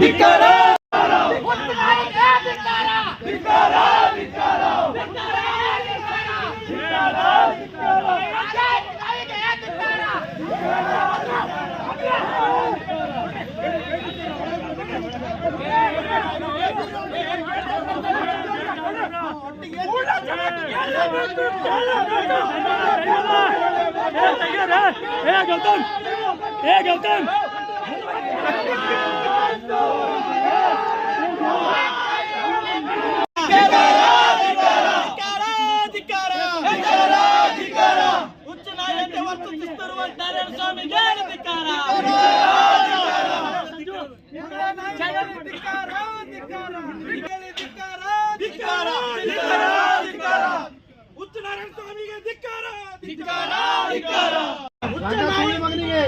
ಧಿಕ್ಕಾರ हे गौतम हे गौतम उच्च न्यायालयाच्या वस्तुस्थितीवर नारायण स्वामी जय अधिकारा ಮಗನಿಗೆ.